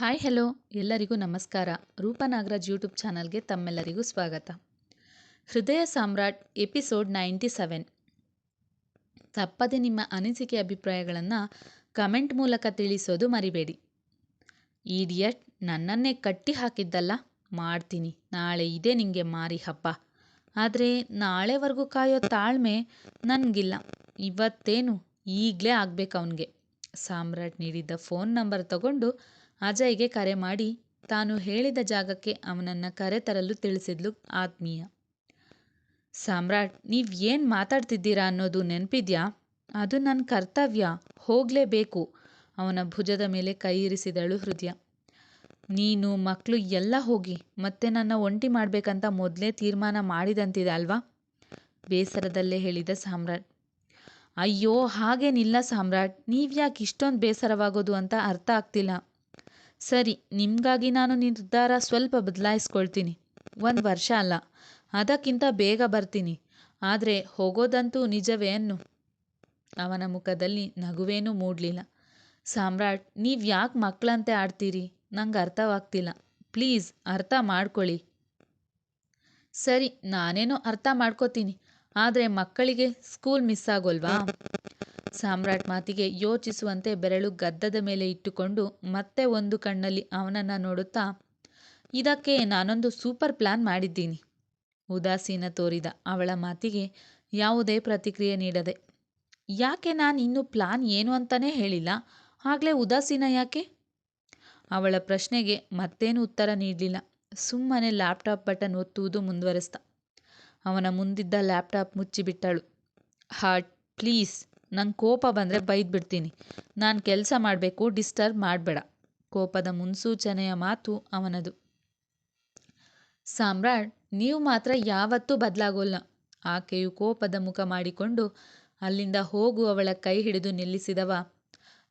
Hi, hello. ಎಲ್ಲರಿಗೂ ನಮಸ್ಕಾರ. ರೂಪನಾಗರಾಜ್ YouTube ಚಾನಲ್ಗೆ ತಮ್ಮೆಲ್ಲರಿಗೂ ಸ್ವಾಗತ. ಹೃದಯ ಸಾಮ್ರಾಟ್ ಎಪಿಸೋಡ್ ನೈಂಟಿ ಸೆವೆನ್. ತಪ್ಪದೆ ನಿಮ್ಮ ಅನಿಸಿಕೆ ಅಭಿಪ್ರಾಯಗಳನ್ನು ಕಮೆಂಟ್ ಮೂಲಕ ತಿಳಿಸೋದು ಮರಿಬೇಡಿ. ಈಡಿಯಟ್ ನನ್ನನ್ನೇ ಕಟ್ಟಿ ಹಾಕಿದ್ದಲ್ಲ. ಮಾಡ್ತೀನಿ. ನಾಳೆ ಇದೆ ನಿಮಗೆ ಮಾರಿ ಹಬ್ಬ. ಆದರೆ ನಾಳೆವರೆಗೂ ಕಾಯೋ ತಾಳ್ಮೆ ನನಗಿಲ್ಲ. ಇವತ್ತೇನು? ಈಗಲೇ ಆಗಬೇಕು ಅವನಿಗೆ. ಸಾಮ್ರಾಟ್ ನೀಡಿದ್ದ ಫೋನ್ ನಂಬರ್ ತಗೊಂಡು ಅಜಯ್ಗೆ ಕರೆ ಮಾಡಿ, ತಾನು ಹೇಳಿದ ಜಾಗಕ್ಕೆ ಅವನನ್ನು ಕರೆತರಲು ತಿಳಿಸಿದ್ಲು ಆತ್ಮೀಯ. ಸಾಮ್ರಾಟ್, ನೀವು ಏನು ಮಾತಾಡ್ತಿದ್ದೀರಾ ಅನ್ನೋದು ನೆನಪಿದ್ಯಾ? ಅದು ನನ್ನ ಕರ್ತವ್ಯ, ಹೋಗಲೇಬೇಕು. ಅವನ ಭುಜದ ಮೇಲೆ ಕೈ ಇರಿಸಿದಳು ಹೃದಯ. ನೀನು ಮಕ್ಕಳು ಎಲ್ಲ ಹೋಗಿ, ಮತ್ತೆ ನನ್ನ ಒಂಟಿ ಮಾಡಬೇಕಂತ ಮೊದಲೇ ತೀರ್ಮಾನ ಮಾಡಿದಂತಿದೆ ಅಲ್ವಾ? ಬೇಸರದಲ್ಲೇ ಹೇಳಿದ ಸಾಮ್ರಾಟ್. ಅಯ್ಯೋ, ಹಾಗೇನಿಲ್ಲ ಸಾಮ್ರಾಟ್, ನೀವ್ಯಾಕೆ ಇಷ್ಟೊಂದು ಬೇಸರವಾಗೋದು ಅಂತ ಅರ್ಥ ಆಗ್ತಿಲ್ಲ. ಸರಿ, ನಿಮಗಾಗಿ ನಾನು ನಿರ್ಧಾರ ಸ್ವಲ್ಪ ಬದಲಾಯಿಸ್ಕೊಳ್ತೀನಿ. ಒಂದು ವರ್ಷ ಅಲ್ಲ, ಅದಕ್ಕಿಂತ ಬೇಗ ಬರ್ತೀನಿ. ಆದರೆ ಹೋಗೋದಂತೂ ನಿಜವೇ ಅನ್ನು. ಅವನ ಮುಖದಲ್ಲಿ ನಗುವೇನೂ ಮೂಡಲಿಲ್ಲ. ಸಾಮ್ರಾಟ್, ನೀವು ಯಾಕೆ ಮಕ್ಕಳಂತೆ ಆಡ್ತೀರಿ? ನಂಗೆ ಅರ್ಥವಾಗ್ತಿಲ್ಲ. ಪ್ಲೀಸ್, ಅರ್ಥ ಮಾಡ್ಕೊಳ್ಳಿ. ಸರಿ, ನಾನೇನೋ ಅರ್ಥ ಮಾಡ್ಕೋತೀನಿ. ಆದರೆ ಮಕ್ಕಳಿಗೆ ಸ್ಕೂಲ್ ಮಿಸ್ ಆಗೋಲ್ವಾ ಸಾಮ್ರಾಟ್ ಮಾತಿಗೆ ಯೋಚಿಸುವಂತೆ ಬೆರಳು ಗದ್ದದ ಮೇಲೆ ಇಟ್ಟುಕೊಂಡು ಮತ್ತೆ ಒಂದು ಕಣ್ಣಲ್ಲಿ ಅವನನ್ನು ನೋಡುತ್ತಾ, ಇದಕ್ಕೆ ನಾನೊಂದು ಸೂಪರ್ ಪ್ಲಾನ್ ಮಾಡಿದ್ದೀನಿ. ಉದಾಸೀನ ತೋರಿದ ಅವಳ ಮಾತಿಗೆ ಯಾವುದೇ ಪ್ರತಿಕ್ರಿಯೆ ನೀಡದೆ, ಯಾಕೆ ನಾನು ಇನ್ನು ಪ್ಲಾನ್ ಏನು ಅಂತಾನೆ ಹೇಳಿಲ್ಲ, ಆಗಲೇ ಉದಾಸೀನ ಯಾಕೆ? ಅವಳ ಪ್ರಶ್ನೆಗೆ ಮತ್ತೇನು ಉತ್ತರ ನೀಡಲಿಲ್ಲ. ಸುಮ್ಮನೆ ಲ್ಯಾಪ್ಟಾಪ್ ಬಟನ್ ಒತ್ತುವುದು ಮುಂದುವರೆಸ್ತ ಅವನ ಮುಂದಿದ್ದ ಲ್ಯಾಪ್ಟಾಪ್ ಮುಚ್ಚಿಬಿಟ್ಟಳು. ಹಾರ್ಟ್ ಪ್ಲೀಸ್ ನಂಗೆ ಕೋಪ ಬಂದರೆ ಬೈದ್ಬಿಡ್ತೀನಿ. ನಾನು ಕೆಲಸ ಮಾಡಬೇಕು, ಡಿಸ್ಟರ್ಬ್ ಮಾಡಬೇಡ. ಕೋಪದ ಮುನ್ಸೂಚನೆಯ ಮಾತು ಅವನದು. ಸಾಮ್ರಾಟ್, ನೀವು ಮಾತ್ರ ಯಾವತ್ತೂ ಬದಲಾಗೋಲ್ಲ. ಆಕೆಯು ಕೋಪದ ಮುಖ ಮಾಡಿಕೊಂಡು, ಅಲ್ಲಿಂದ ಹೋಗುವವಳ ಕೈ ಹಿಡಿದು ನಿಲ್ಲಿಸಿದವ.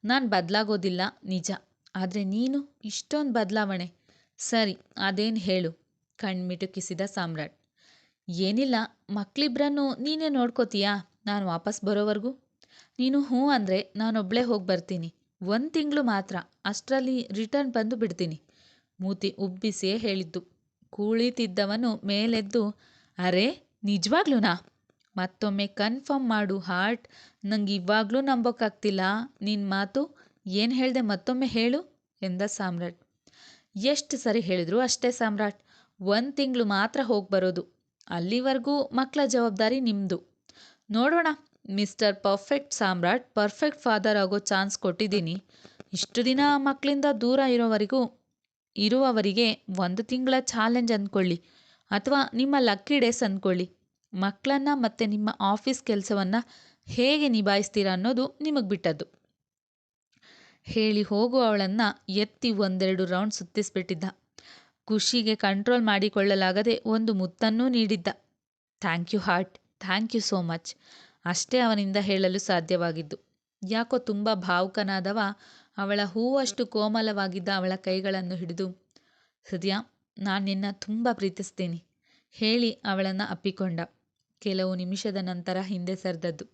ನಾನು ಬದಲಾಗೋದಿಲ್ಲ, ನಿಜ. ಆದರೆ ನೀನು ಇಷ್ಟೊಂದು ಬದಲಾವಣೆ. ಸರಿ, ಅದೇನು ಹೇಳು. ಕಣ್ಮಿಟುಕಿಸಿದ ಸಾಮ್ರಾಟ್. ಏನಿಲ್ಲ ಮಕ್ಕಳಿಬ್ರನ್ನು ನೀನೇ ನೋಡ್ಕೋತೀಯಾ? ನಾನು ವಾಪಸ್ ಬರೋವರೆಗೂ? ನೀನು ಹ್ಞೂ ಅಂದರೆ ನಾನೊಬ್ಬಳೇ ಹೋಗಿ ಬರ್ತೀನಿ. ಒಂದು ತಿಂಗಳು ಮಾತ್ರ, ಅಷ್ಟರಲ್ಲಿ ರಿಟರ್ನ್ ಬಂದು ಬಿಡ್ತೀನಿ. ಮೂತಿ ಉಬ್ಬಿಸಿಯೇ ಹೇಳಿದ್ದು. ಕುಳಿತಿದ್ದವನು ಮೇಲೆದ್ದು, ಅರೆ, ನಿಜವಾಗ್ಲೂನಾ? ಮತ್ತೊಮ್ಮೆ ಕನ್ಫರ್ಮ್ ಮಾಡು ಹಾರ್ಟ್ ನಂಗೆ ಇವಾಗಲೂ ನಂಬೋಕ್ಕಾಗ್ತಿಲ್ಲ ನಿನ್ನ ಮಾತು ಏನು ಹೇಳಿದೆ ಮತ್ತೊಮ್ಮೆ ಹೇಳು, ಎಂದ ಸಾಮ್ರಾಟ್. ಎಷ್ಟು ಸರಿ ಹೇಳಿದ್ರು ಅಷ್ಟೇ ಸಾಮ್ರಾಟ್. ಒಂದು ತಿಂಗಳು ಮಾತ್ರ ಹೋಗಿ ಬರೋದು. ಅಲ್ಲಿವರೆಗೂ ಮಕ್ಕಳ ಜವಾಬ್ದಾರಿ ನಿಮ್ಮದು ನೋಡೋಣ mister perfect Samrat, perfect father ಆಗೋ ಚಾನ್ಸ್ ಕೊಟ್ಟಿದ್ದೀನಿ. ಇಷ್ಟು ದಿನ ಮಕ್ಕಳಿಂದ ದೂರ ಇರೋವರೆಗೂ, ಇರುವವರಿಗೆ ಒಂದು ತಿಂಗಳ ಚಾಲೆಂಜ್ ಅಂದ್ಕೊಳ್ಳಿ. ಅಥವಾ ನಿಮ್ಮ ಲಕ್ಕಿ ಡೇಸ್ ಅಂದ್ಕೊಳ್ಳಿ. ಮಕ್ಕಳನ್ನು ಮತ್ತು ನಿಮ್ಮ ಆಫೀಸ್ ಕೆಲಸವನ್ನು ಹೇಗೆ ನಿಭಾಯಿಸ್ತೀರಾ ಅನ್ನೋದು ನಿಮಗೆ ಬಿಟ್ಟದ್ದು. ಹೇಳಿ ಹೋಗು ಅವಳನ್ನು ಎತ್ತಿ ಒಂದೆರಡು ರೌಂಡ್ ಸುತ್ತಿಸ್ಬಿಟ್ಟಿದ್ದ. ಖುಷಿಗೆ ಕಂಟ್ರೋಲ್ ಮಾಡಿಕೊಳ್ಳಲಾಗದೆ ಒಂದು ಮುತ್ತನ್ನೂ ನೀಡಿದ್ದ. Thank you heart thank you so much ಅಷ್ಟೇ ಅವನಿಂದ ಹೇಳಲು ಸಾಧ್ಯವಾಗಿದ್ದು. ಯಾಕೋ ತುಂಬ ಭಾವುಕನಾದವ, ಅವಳ ಹೂವಷ್ಟು ಕೋಮಲವಾಗಿದ್ದ ಅವಳ ಕೈಗಳನ್ನು ಹಿಡಿದು, ಹೃದಯ, ನಾನು ನಿನ್ನ ತುಂಬ ಪ್ರೀತಿಸ್ತೀನಿ. ಹೇಳಿ ಅವಳನ್ನು ಅಪ್ಪಿಕೊಂಡ. ಕೆಲವು ನಿಮಿಷದ ನಂತರ ಹಿಂದೆ ಸರಿದದ್ದು.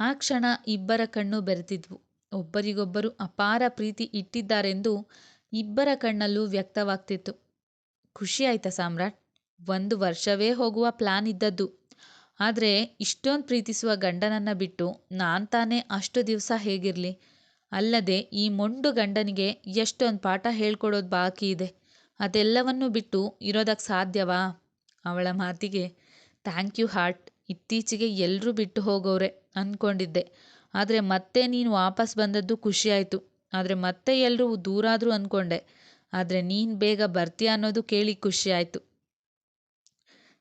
ಆ ಕ್ಷಣ ಇಬ್ಬರ ಕಣ್ಣು ಬೆರೆತಿದ್ವು. ಒಬ್ಬರಿಗೊಬ್ಬರು ಅಪಾರ ಪ್ರೀತಿ ಇಟ್ಟಿದ್ದಾರೆಂದು ಇಬ್ಬರ ಕಣ್ಣಲ್ಲೂ ವ್ಯಕ್ತವಾಗ್ತಿತ್ತು. ಖುಷಿ ಆಯ್ತಾ ಸಾಮ್ರಾಟ್? ಒಂದು ವರ್ಷವೇ ಹೋಗುವ ಪ್ಲಾನ್ ಇದ್ದದ್ದು. ಆದರೆ ಇಷ್ಟೊಂದು ಪ್ರೀತಿಸುವ ಗಂಡನನ್ನು ಬಿಟ್ಟು ನಾನು ತಾನೇ ಅಷ್ಟು ದಿವಸ ಹೇಗಿರಲಿ? ಅಲ್ಲದೆ ಈ ಮೊಂಡು ಗಂಡನಿಗೆ ಎಷ್ಟೊಂದು ಪಾಠ ಹೇಳ್ಕೊಡೋದು ಬಾಕಿ ಇದೆ. ಅದೆಲ್ಲವನ್ನು ಬಿಟ್ಟು ಇರೋದಕ್ಕೆ ಸಾಧ್ಯವಾ? ಅವಳ ಮಾತಿಗೆ ಥ್ಯಾಂಕ್ ಯು ಹಾರ್ಟ್. ಇತ್ತೀಚೆಗೆ ಎಲ್ಲರೂ ಬಿಟ್ಟು ಹೋಗೋರೆ ಅಂದ್ಕೊಂಡಿದ್ದೆ ಆದರೆ ಮತ್ತೆ ನೀನು ವಾಪಸ್ ಬಂದದ್ದು ಖುಷಿಯಾಯಿತು. ಆದರೆ ಮತ್ತೆ ಎಲ್ಲರೂ ದೂರಾದರೂ ಅಂದ್ಕೊಂಡೆ ಆದರೆ ನೀನು ಬೇಗ ಬರ್ತೀಯ ಅನ್ನೋದು ಕೇಳಿ ಖುಷಿಯಾಯಿತು.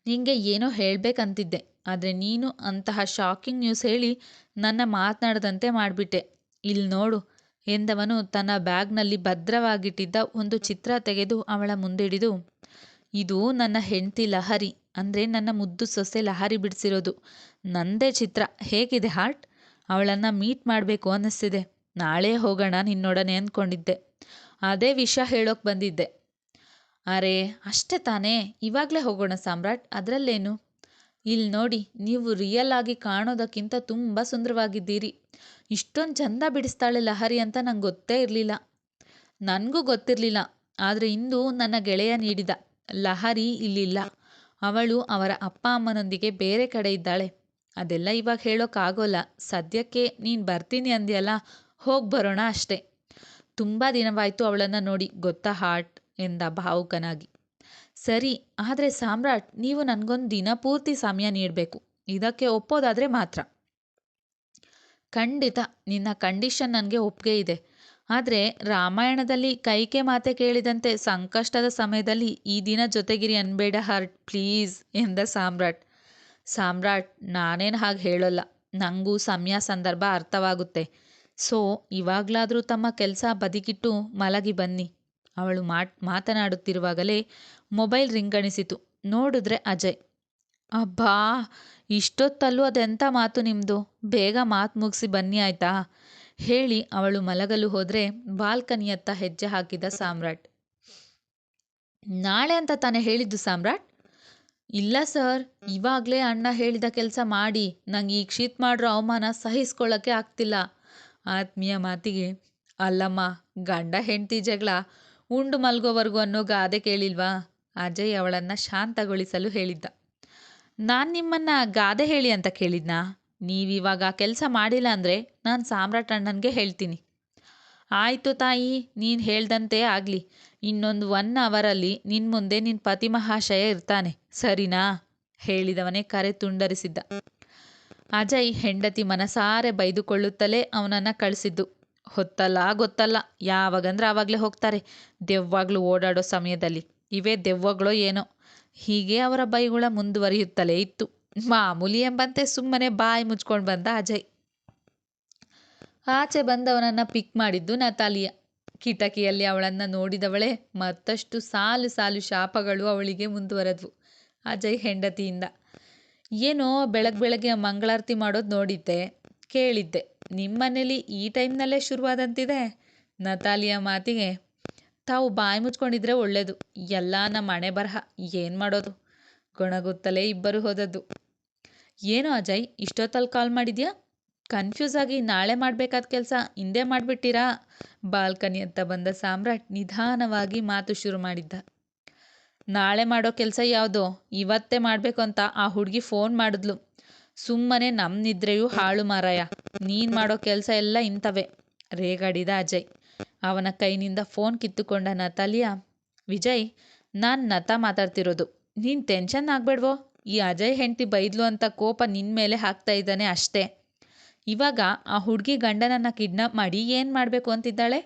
ನಿನಗೆ ಏನೋ ಹೇಳಬೇಕಂತಿದ್ದೆ. ಆದರೆ ನೀನು ಅಂತಹ ಶಾಕಿಂಗ್ ನ್ಯೂಸ್ ಹೇಳಿ ನನ್ನ ಮಾತನಾಡದಂತೆ ಮಾಡಿಬಿಟ್ಟೆ. ಇಲ್ಲಿ ನೋಡು, ಎಂದವನು ತನ್ನ ಬ್ಯಾಗ್ನಲ್ಲಿ ಭದ್ರವಾಗಿಟ್ಟಿದ್ದ ಒಂದು ಚಿತ್ರ ತೆಗೆದು ಅವಳ ಮುಂದಿಡಿದು ಇದು ನನ್ನ ಹೆಂಡತಿ ಲಹರಿ. ಅಂದರೆ ನನ್ನ ಮುದ್ದು ಸೊಸೆ ಲಹರಿ ಬಿಡಿಸಿರೋದು. ನಂದೇ ಚಿತ್ರ. ಹೇಗಿದೆ ಹಾರ್ಟ್ ಅವಳನ್ನು ಮೀಟ್ ಮಾಡಬೇಕು ಅನ್ನಿಸ್ತಿದೆ. ನಾಳೆ ಹೋಗೋಣ ನಿನ್ನೊಡನೆ ಅಂದ್ಕೊಂಡಿದ್ದೆ ಅದೇ ವಿಷಯ ಹೇಳೋಕೆ ಬಂದಿದ್ದೆ. ಅರೆ, ಅಷ್ಟೇ ತಾನೇ. ಇವಾಗಲೇ ಹೋಗೋಣ ಸಾಮ್ರಾಟ್, ಅದರಲ್ಲೇನು? ಇಲ್ಲಿ ನೋಡಿ, ನೀವು ರಿಯಲ್ ಆಗಿ ಕಾಣೋದಕ್ಕಿಂತ ತುಂಬ ಸುಂದರವಾಗಿದ್ದೀರಿ. ಇಷ್ಟೊಂದು ಚಂದ ಬಿಡಿಸ್ತಾಳೆ ಲಹರಿ ಅಂತ ನಂಗೆ ಗೊತ್ತೇ ಇರಲಿಲ್ಲ. ನನಗೂ ಗೊತ್ತಿರಲಿಲ್ಲ, ಆದರೆ ಇಂದು ನನ್ನ ಗೆಳೆಯ ನೀಡಿದ ಲಹರಿ ಇಲ್ಲಿಲ್ಲ. ಅವಳು ಅವರ ಅಪ್ಪ ಅಮ್ಮನೊಂದಿಗೆ ಬೇರೆ ಕಡೆ ಇದ್ದಾಳೆ. ಅದೆಲ್ಲ ಇವಾಗ ಹೇಳೋಕ್ಕಾಗೋಲ್ಲ ಸದ್ಯಕ್ಕೆ ನೀನು ಬರ್ತೀನಿ ಅಂದ್ಯಲ್ಲ, ಹೋಗಿ ಬರೋಣ ಅಷ್ಟೇ. ತುಂಬ ದಿನವಾಯಿತು ಅವಳನ್ನು ನೋಡಿ, ಗೊತ್ತಾ ಹಾರ್ಟ್? ಎಂದ ಭಾವುಕನಾಗಿ. ಸರಿ, ಆದರೆ ಸಾಮ್ರಾಟ್, ನೀವು ನನಗೊಂದು ದಿನ ಪೂರ್ತಿ ಸಮಯ ನೀಡಬೇಕು. ಇದಕ್ಕೆ ಒಪ್ಪೋದಾದರೆ ಮಾತ್ರ. ಖಂಡಿತ, ನಿನ್ನ ಕಂಡೀಷನ್ ನನಗೆ ಒಪ್ಪಿಗೆ ಇದೆ. ಆದರೆ ರಾಮಾಯಣದಲ್ಲಿ ಕೈಕೆ ಮಾತೆ ಕೇಳಿದಂತೆ ಸಂಕಷ್ಟದ ಸಮಯದಲ್ಲಿ ಈ ದಿನ ಜೊತೆಗಿರಿ ಅನ್ಬೇಡ ಹಾರ್ಟ್ ಪ್ಲೀಸ್, ಎಂದ ಸಾಮ್ರಾಟ್. ಸಾಮ್ರಾಟ್, ನಾನೇನು ಹಾಗೆ ಹೇಳೋಲ್ಲ. ನನಗೂ ಸಮಯ ಸಂದರ್ಭ ಅರ್ಥವಾಗುತ್ತೆ. ಸೊ, ಇವಾಗಲಾದರೂ ತಮ್ಮ ಕೆಲಸ ಬದಿಗಿಟ್ಟು ಮಲಗಿ ಬನ್ನಿ. ಅವಳು ಮಾತನಾಡುತ್ತಿರುವಾಗಲೇ ಮೊಬೈಲ್ ರಿಂಗಣಿಸಿತು. ನೋಡಿದ್ರೆ ಅಜಯ್. ಅಬ್ಬಾ, ಇಷ್ಟೊತ್ತಲ್ಲೂ ಅದೆಂಥ ಮಾತು ನಿಮ್ಮದು ಬೇಗ ಮಾತು ಮುಗಿಸಿ ಬನ್ನಿ ಆಯ್ತಾ? ಹೇಳಿ ಅವಳು ಮಲಗಲು ಹೋದರೆ ಬಾಲ್ಕನಿಯತ್ತ ಹೆಜ್ಜೆ ಹಾಕಿದ ಸಾಮ್ರಾಟ್. ನಾಳೆ ಅಂತ ತಾನೇ ಹೇಳಿದ್ದು ಸಾಮ್ರಾಟ್? ಇಲ್ಲ ಸರ್, ಇವಾಗಲೇ ಅಣ್ಣ ಹೇಳಿದ ಕೆಲಸ ಮಾಡಿ. ನಂಗೆ ಈ ಕ್ಷೀತ್ ಮಾಡಿರೋ ಅವಮಾನ ಸಹಿಸ್ಕೊಳ್ಳೋಕ್ಕೆ ಆಗ್ತಿಲ್ಲ. ಆತ್ಮೀಯ ಮಾತಿಗೆ, ಅಲ್ಲಮ್ಮ, ಗಂಡ ಹೆಂಡತಿ ಜಗಳ. ಉಂಡು ಮಲ್ಗೋವರೆಗೂ ಅನ್ನೋ ಗಾದೆ ಕೇಳಿಲ್ವಾ? ಅಜಯ್ ಅವಳನ್ನು ಶಾಂತಗೊಳಿಸಲು ಹೇಳಿದ್ದ. ನಾನು ನಿಮ್ಮನ್ನು ಗಾದೆ ಹೇಳಿ ಅಂತ ಕೇಳಿದ್ನಾ? ನೀವಿವಾಗ ಕೆಲಸ ಮಾಡಿಲ್ಲ ಅಂದರೆ ನಾನು ಸಾಮ್ರಾಟ್ ಅಣ್ಣನಿಗೆ ಹೇಳ್ತೀನಿ. ಆಯಿತು ತಾಯಿ, ನೀನು ಹೇಳ್ದಂತೆ ಆಗಲಿ. ಇನ್ನೊಂದು ಒನ್ ಅವರಲ್ಲಿ ನಿನ್ನ ಮುಂದೆ ನಿನ್ನ ಪತಿ ಮಹಾಶಯ ಇರ್ತಾನೆ, ಸರಿನಾ? ಹೇಳಿದವನೇ ಕರೆ ತುಂಡರಿಸಿದ್ದ. ಅಜಯ್ ಹೆಂಡತಿ ಮನಸಾರೆ ಬೈದುಕೊಳ್ಳುತ್ತಲೇ ಅವನನ್ನು ಕಳಿಸಿದ್ದು. ಹೊತ್ತಲ್ಲ, ಗೊತ್ತಲ್ಲ. ಯಾವಾಗಂದ್ರೆ ಆವಾಗಲೇ ಹೋಗ್ತಾರೆ. ದೆವ್ವಾಗ್ಲು ಓಡಾಡೋ ಸಮಯದಲ್ಲಿ. ಇವೇ ದೆವ್ವಗಳೋ ಏನೋ. ಹೀಗೆ ಅವರ ಬೈಗುಳ ಮುಂದುವರಿಯುತ್ತಲೇ ಇತ್ತು. ಮಾಮೂಲಿ ಎಂಬಂತೆ ಸುಮ್ಮನೆ ಬಾಯಿ ಮುಚ್ಕೊಂಡು ಬಂದ ಅಜಯ್. ಆಚೆ ಬಂದವನನ್ನು ಪಿಕ್ ಮಾಡಿದ್ದು ನತಾಲಿಯ. ಕಿಟಕಿಯಲ್ಲಿ ಅವಳನ್ನು ನೋಡಿದವಳೆ ಮತ್ತಷ್ಟು ಸಾಲು ಸಾಲು ಶಾಪಗಳು ಅವಳಿಗೆ ಮುಂದುವರೆದ್ವು. ಅಜಯ್ ಹೆಂಡತಿಯಿಂದ. ಏನೋ ಬೆಳಗ್ಗೆ ಬೆಳಗ್ಗೆ ಮಂಗಳಾರತಿ ಮಾಡೋದು ನೋಡಿದ್ದೆ, ಕೇಳಿದ್ದೆ. ನಿಮ್ಮನೇಲಿ ಈ ಟೈಮ್ನಲ್ಲೇ ಶುರುವಾದಂತಿದೆ? ನತಾಲಿಯ ಮಾತಿಗೆ, ತಾವು ಬಾಯಿ ಮುಚ್ಕೊಂಡಿದ್ರೆ ಒಳ್ಳೆಯದು ಎಲ್ಲ ನಮ್ಮ ಮನೆ ಬರಹ, ಏನು ಮಾಡೋದು? ಗೊಣಗುತ್ತಲೇ ಇಬ್ಬರು ಹೋದದ್ದು. ಏನು ಅಜಯ್ ಇಷ್ಟೊತ್ತಲ್ಲಿ ಕಾಲ್ ಮಾಡಿದ್ಯಾ? ಕನ್ಫ್ಯೂಸ್ ಆಗಿ ನಾಳೆ ಮಾಡಬೇಕಾದ ಕೆಲಸ ಹಿಂದೆ ಮಾಡಿಬಿಟ್ಟಿರಾ? ಬಾಲ್ಕನಿ ಅಂತ ಬಂದ ಸಾಮ್ರಾಟ್ ನಿಧಾನವಾಗಿ ಮಾತು ಶುರು ಮಾಡಿದ್ದ. ನಾಳೆ ಮಾಡೋ ಕೆಲಸ ಯಾವುದೋ, ಇವತ್ತೇ ಮಾಡಬೇಕು ಅಂತ ಆ ಹುಡುಗಿ ಫೋನ್ ಮಾಡಿದ್ಲು. ಸುಮ್ಮನೆ ನಮ್ಮ ನಿದ್ರೆಯೂ ಹಾಳು ಮಾರಾಯ. ನೀನು ಮಾಡೋ ಕೆಲಸ ಎಲ್ಲ ಇಂಥವೇ. ರೇಗಾಡಿದ ಅಜಯ್. ಅವನ ಕೈನಿಂದ ಫೋನ್ ಕಿತ್ತುಕೊಂಡ ನತಾಲಿಯ, ವಿಜಯ್, ನಾನು ನತ ಮಾತಾಡ್ತಿರೋದು. ನೀನು ಟೆನ್ಷನ್ ಆಗಬೇಡ್ವೋ. ಈ ಅಜಯ್ ಹೆಂಡತಿ ಬೈದ್ಲು ಅಂತ ಕೋಪ ನಿನ್ನ ಮೇಲೆ ಹಾಕ್ತಾ ಇದ್ದಾನೆ ಅಷ್ಟೇ. ಇವಾಗ ಆ ಹುಡುಗಿ ಗಂಡನನ್ನು ಕಿಡ್ನಾಪ್ ಮಾಡಿ ಏನು ಮಾಡಬೇಕು ಅಂತಿದ್ದಾಳೆ?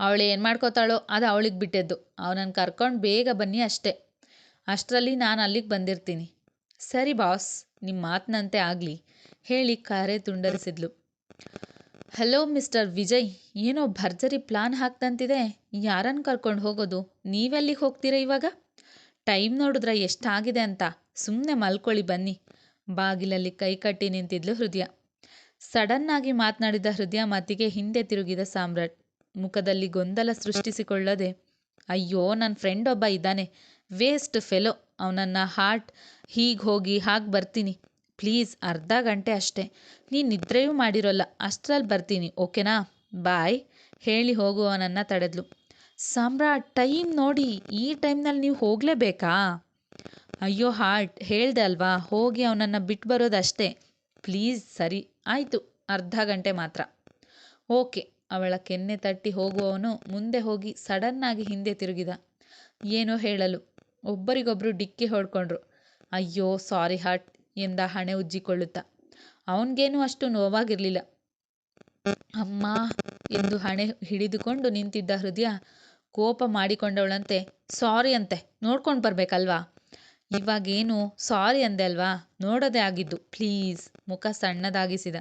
ಅವಳು ಏನು ಮಾಡ್ಕೋತಾಳೋ ಅದು ಅವಳಿಗೆ ಬಿಟ್ಟಿದ್ದು. ಅವನನ್ನು ಕರ್ಕೊಂಡು ಬೇಗ ಬನ್ನಿ ಅಷ್ಟೇ. ಅಷ್ಟರಲ್ಲಿ ನಾನು ಅಲ್ಲಿಗೆ ಬಂದಿರ್ತೀನಿ. ಸರಿ ಬಾಸ್ ನಿಮ್ಮ ಮಾತಿನಂತೆ ಆಗಲಿ, ಹೇಳಿ ಕರೆ ತುಂಡರಿಸಿದ್ಲು ಹಲೋ ಮಿಸ್ಟರ್ ವಿಜಯ್, ಏನೋ ಭರ್ಜರಿ ಪ್ಲಾನ್ ಹಾಕ್ದಂತಿದೆ ಯಾರನ್ನು ಕರ್ಕೊಂಡು ಹೋಗೋದು, ನೀವೆಲ್ಲಿಗೆ ಹೋಗ್ತೀರಾ ಇವಾಗ? ಟೈಮ್ ನೋಡಿದ್ರೆ ಎಷ್ಟಾಗಿದೆ ಅಂತ ಸುಮ್ಮನೆ ಮಲ್ಕೊಳ್ಳಿ ಬನ್ನಿ. ಬಾಗಿಲಲ್ಲಿ ಕೈ ಕಟ್ಟಿ ನಿಂತಿದ್ಲು ಹೃದಯ. ಸಡನ್ನಾಗಿ ಮಾತನಾಡಿದ ಹೃದಯ ಮಾತಿಗೆ ಹಿಂದೆ ತಿರುಗಿದ ಸಾಮ್ರಾಟ್. ಮುಖದಲ್ಲಿ ಗೊಂದಲ ಸೃಷ್ಟಿಸಿಕೊಳ್ಳದೆ, ಅಯ್ಯೋ ನನ್ನ ಫ್ರೆಂಡ್ ಒಬ್ಬ ಇದ್ದಾನೆ ವೇಸ್ಟ್ ಫೆಲೋ ಅವನನ್ನ ಹಾರ್ಟ್ ಹೀಗೆ ಹೋಗಿ ಹಾಗೆ ಬರ್ತೀನಿ. ಪ್ಲೀಸ್ ಅರ್ಧ ಗಂಟೆ ಅಷ್ಟೇ. ನೀನು ನಿದ್ರೆಯೂ ಮಾಡಿರೋಲ್ಲ, ಅಷ್ಟರಲ್ಲಿ ಬರ್ತೀನಿ ಓಕೆನಾ ಬಾಯ್ ಹೇಳಿ ಹೋಗುವವನನ್ನು ತಡೆದ್ಲು. ಸಾಮ್ರಾಟ್ ಟೈಮ್ ನೋಡಿ, ಈ ಟೈಮ್ನಲ್ಲಿ ನೀವು ಹೋಗಲೇಬೇಕಾ? ಅಯ್ಯೋ ಹಾರ್ಟ್ ಹೇಳ್ದೆ ಅಲ್ವಾ? ಹೋಗಿ ಅವನನ್ನು ಬಿಟ್ಟು ಬರೋದಷ್ಟೇ. ಪ್ಲೀಸ್ ಸರಿ. ಆಯಿತು, ಅರ್ಧ ಗಂಟೆ ಮಾತ್ರ. ಓಕೆ ಅವಳ ಕೆನ್ನೆ ತಟ್ಟಿ ಹೋಗುವವನು ಮುಂದೆ ಹೋಗಿ ಸಡನ್ನಾಗಿ ಹಿಂದೆ ತಿರುಗಿದ. ಏನೋ ಹೇಳಲು. ಒಬ್ಬರಿಗೊಬ್ಬರು ಡಿಕ್ಕಿ ಹೊಡ್ಕೊಂಡ್ರು. ಅಯ್ಯೋ, ಸಾರಿ ಹಾರ್ಟ್ ಎಂದ ಹಣೆ ಉಜ್ಜಿಕೊಳ್ಳುತ್ತಾ. ಅವನಿಗೇನು ಅಷ್ಟು ನೋವಾಗಿರಲಿಲ್ಲ. ಅಮ್ಮ ಎಂದು ಹಣೆ ಹಿಡಿದುಕೊಂಡು ನಿಂತಿದ್ದ ಹೃದಯ ಕೋಪ ಮಾಡಿಕೊಂಡವಳಂತೆ, ಸಾರಿ ಅಂತೆ, ನೋಡ್ಕೊಂಡು ಬರಬೇಕಲ್ವಾ? ಇವಾಗೇನು ಸಾರಿ ಅಂದೆ ಅಲ್ವಾ? ನೋಡೋದೇ ಆಗಿದ್ದು, ಪ್ಲೀಸ್, ಮುಖ ಸಣ್ಣದಾಗಿಸಿದ.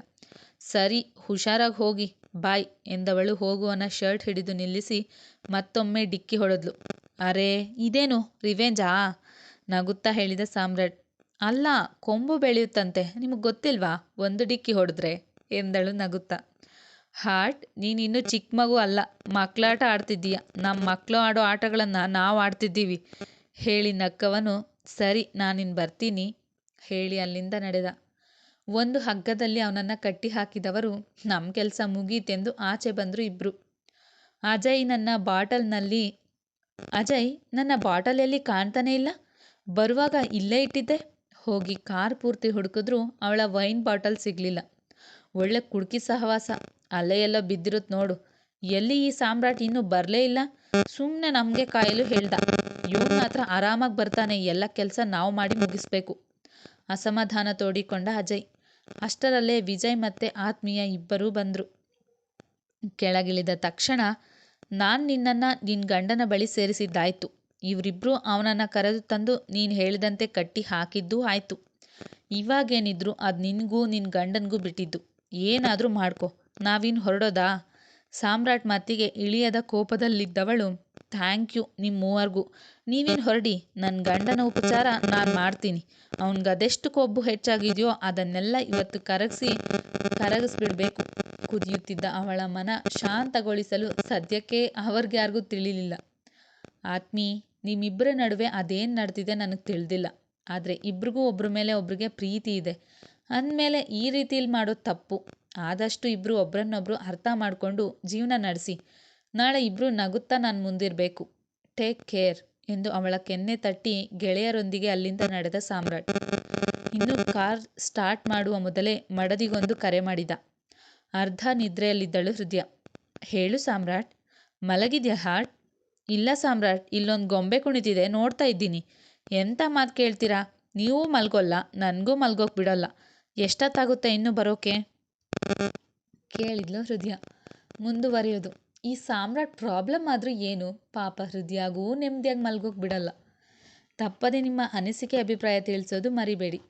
ಸರಿ, ಹುಷಾರಾಗಿ ಹೋಗಿ, ಬಾಯ್, ಎಂದವಳು ಹೋಗುವನ ಶರ್ಟ್ ಹಿಡಿದು ನಿಲ್ಲಿಸಿ ಮತ್ತೊಮ್ಮೆ ಡಿಕ್ಕಿ ಹೊಡೆದ್ಲು. ಅರೆ, ಇದೇನು ರಿವೆಂಜಾ? ನಗುತ್ತಾ ಹೇಳಿದ ಸಾಮ್ರಾಟ್. ಅಲ್ಲ, ಕೊಂಬು ಬೆಳೆಯುತ್ತಂತೆ, ನಿಮಗೆ ಗೊತ್ತಿಲ್ವಾ? ಒಂದು ಡಿಕ್ಕಿ ಹೊಡೆದ್ರೆ, ಎಂದಳು ನಗುತ್ತಾ. ಹಾರ್ಟ್ ನೀನಿನ್ನೂ ಚಿಕ್ಕ ಮಗು ಅಲ್ಲ ಮಕ್ಕಳಾಟ ಆಡ್ತಿದ್ದೀಯ. ನಮ್ಮ ಮಕ್ಕಳು ಆಡೋ ಆಟಗಳನ್ನು ನಾವು ಆಡ್ತಿದ್ದೀವಿ. ಹೇಳಿ ನಕ್ಕವನು, ಸರಿ ನಾನಿನ್ನು ಬರ್ತೀನಿ, ಹೇಳಿ ಅಲ್ಲಿಂದ ನಡೆದ. ಒಂದು ಹಗ್ಗದಲ್ಲಿ ಅವನನ್ನು ಕಟ್ಟಿ ಹಾಕಿದವರು ನಮ್ಮ ಕೆಲಸ ಮುಗೀತೆಂದು ಆಚೆ ಬಂದರು ಇಬ್ಬರು ಅಜಯ್ ನನ್ನ ಬಾಟಲ್ನಲ್ಲಿ ಅಜಯ್, ನನ್ನ ಬಾಟಲ್ ಎಲ್ಲಿ ಕಾಣ್ತಾನೇ ಇಲ್ಲ. ಬರುವಾಗ ಇಲ್ಲೇ ಇಟ್ಟಿದ್ದೆ. ಹೋಗಿ ಕಾರ್ ಪೂರ್ತಿ ಹುಡುಕಿದ್ರೂ ಅವಳ ವೈನ್ ಬಾಟಲ್ ಸಿಗಲಿಲ್ಲ. ಒಳ್ಳೆ ಕುಡ್ಕಿ ಸಹವಾಸ. ಅಲ್ಲೇ ಎಲ್ಲ ಬಿದ್ದಿರುತ್ ನೋಡು. ಎಲ್ಲಿ ಈ ಸಾಮ್ರಾಟ್ ಇನ್ನೂ ಬರಲೇ ಇಲ್ಲ? ಸುಮ್ಮನೆ ನಮಗೆ ಕಾಯಲು ಹೇಳ್ದ. ಇವನು ಮಾತ್ರ ಆರಾಮಾಗಿ ಬರ್ತಾನೆ. ಎಲ್ಲ ಕೆಲಸ ನಾವು ಮಾಡಿ ಮುಗಿಸ್ಬೇಕು. ಅಸಮಾಧಾನ ತೋಡಿಕೊಂಡ ಅಜಯ್. ಅಷ್ಟರಲ್ಲೇ ವಿಜಯ್ ಮತ್ತೆ ಆತ್ಮೀಯ ಇಬ್ಬರೂ ಬಂದರು. ಕೆಳಗಿಳಿದ ತಕ್ಷಣ ನಾನು ನಿನ್ನನ್ನು ನಿನ್ನ ಗಂಡನ ಬಳಿ ಸೇರಿಸಿದ್ದಾಯ್ತು. ಇವರಿಬ್ಬರು ಅವನನ್ನು ಕರೆದು ತಂದು ನೀನು ಹೇಳಿದಂತೆ ಕಟ್ಟಿ ಹಾಕಿದ್ದೂ ಆಯಿತು. ಇವಾಗೇನಿದ್ರು ಅದು ನಿನಗೂ ನಿನ್ನ ಗಂಡನಿಗೂ ಬಿಟ್ಟಿದ್ದು. ಏನಾದರೂ ಮಾಡ್ಕೊ. ನಾವಿನ್ನು ಹೊರಡೋದಾ? ಸಾಮ್ರಾಟ್ ಮಾತಿಗೆ ಇಳಿಯದ ಕೋಪದಲ್ಲಿದ್ದವಳು. ಥ್ಯಾಂಕ್ ಯು ನಿಮ್ಮ ಮೂವರ್ಗೂ ನೀವೇನು ಹೊರಡಿ ನನ್ನ ಗಂಡನ ಉಪಚಾರ ನಾನು ಮಾಡ್ತೀನಿ. ಅವನಿಗದೆಷ್ಟು ಕೊಬ್ಬು ಹೆಚ್ಚಾಗಿದೆಯೋ ಅದನ್ನೆಲ್ಲ ಇವತ್ತು ಕರಗಿಸಿ, ಕರಗಿಸ್ಬಿಡ್ಬೇಕು. ಕುದಿಯುತ್ತಿದ್ದ ಅವಳ ಮನ ಶಾಂತಗೊಳಿಸಲು ಸದ್ಯಕ್ಕೆ ಅವ್ರಿಗ್ಯಾರಿಗೂ ತಿಳಿಲಿಲ್ಲ. ಆತ್ಮೀ ನಿಮ್ಮಿಬ್ಬರ ನಡುವೆ ಅದೇನು ನಡೆದಿದೆ ನನಗೆ ತಿಳಿದಿಲ್ಲ. ಆದರೆ ಇಬ್ರಿಗೂ ಒಬ್ಬರ ಮೇಲೆ ಒಬ್ರಿಗೆ ಪ್ರೀತಿ ಇದೆ. ಅಂದಮೇಲೆ ಈ ರೀತಿಲಿ ಮಾಡೋದು ತಪ್ಪು. ಆದಷ್ಟು ಇಬ್ಬರು ಒಬ್ರನ್ನೊಬ್ರು ಅರ್ಥ ಮಾಡಿಕೊಂಡು ಜೀವನ ನಡೆಸಿ. ನಾಳೆ ಇಬ್ರು ನಗುತ್ತಾ ನಾನು ಮುಂದಿರಬೇಕು. ಟೇಕ್ ಕೇರ್ ಎಂದು ಅವಳ ಕೆನ್ನೆ ತಟ್ಟಿ ಗೆಳೆಯರೊಂದಿಗೆ ಅಲ್ಲಿಂದ ನಡೆದ ಸಾಮ್ರಾಟ್. ಇನ್ನು ಕಾರ್ ಸ್ಟಾರ್ಟ್ ಮಾಡುವ ಮೊದಲೇ ಮಡದಿಗೊಂದು ಕರೆ ಮಾಡಿದ. ಅರ್ಧ ನಿದ್ರೆಯಲ್ಲಿದ್ದಳು ಹೃದಯ. ಹೇಳು ಸಾಮ್ರಾಟ್, ಮಲಗಿದ್ಯಾ ಹಾಟ್ ಇಲ್ಲ ಸಾಮ್ರಾಟ್, ಇಲ್ಲೊಂದು ಗೊಂಬೆ ಕುಣಿತಿದೆ, ನೋಡ್ತಾ ಇದ್ದೀನಿ. ಎಂಥ ಮಾತು ಕೇಳ್ತೀರಾ? ನೀವು ಮಲ್ಗೋಲ್ಲ, ನನಗೂ ಮಲ್ಗೋಕ್ ಬಿಡೋಲ್ಲ. ಎಷ್ಟೊತ್ತಾಗುತ್ತೆ ಇನ್ನು ಬರೋಕೆ? ಕೇಳಿದ್ಲು ಹೃದಯ. ಮುಂದುವರಿಯೋದು ಈ ಸಾಮ್ರಾಟ್ ಪ್ರಾಬ್ಲಮ್ ಆದರೂ ಏನು? ಪಾಪ ಹೃದಯಾಗೂ ನೆಮ್ಮದಿಯಾಗಿ ಮಲ್ಗೋಕೆ ಬಿಡಲ್ಲ. ತಪ್ಪದೆ ನಿಮ್ಮ ಅನಿಸಿಕೆ ಅಭಿಪ್ರಾಯ ತಿಳಿಸೋದು ಮರಿಬೇಡಿ.